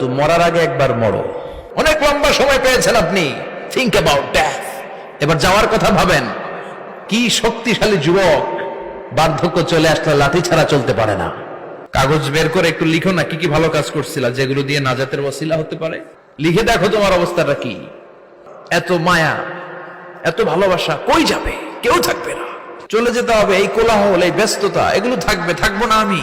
তো মরার আগে একবার মরো। অনেক লম্বা সময় পেয়েছেন আপনি। থিঙ্ক অ্যাবাউট ডেথ এবার যাওয়ার কথা ভাবেন। কি শক্তিশালী যুবক। বার্ধক্য চলে আসলে লাঠি ছাড়া চলতে পারে না। কাগজ বের করে একটু লিখো না, কি কি ভালো কাজ করছিলা, যেগুলো দিয়ে নাজাতের ওসিলা হতে পারে? লিখে দেখো তোমার অবস্থাটা কি। এত মায়া, এত ভালোবাসা কই যাবে? কেউ থাকবে না। চলে যেতে হবে এই কোলাহল, এই ব্যস্ততা, এগুলো থাকবে, থাকব না আমি।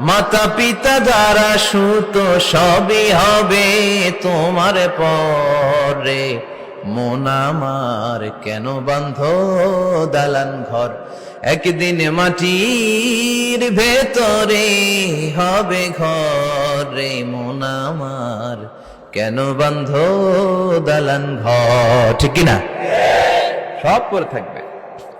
মাতা পিতা দ্বারা সুত, সবই হবে তোমার পরে। মন আমার কেন বন্ধ দালান ঘর? একদিন মাটির ভেতরে হবে ঘরে। মন আমার কেন বন্ধ দালান ঘর? ঠিক কিনা? সব করে থাকবে।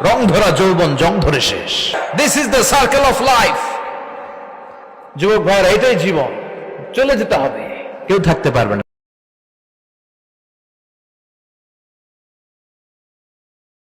রং ধরা, যৌবন জং ধরে শেষ। This is the circle of life যুবক ভাইরা এটাই জীবন। চলে যেতে হবে। কেউ থাকতে পারবে না।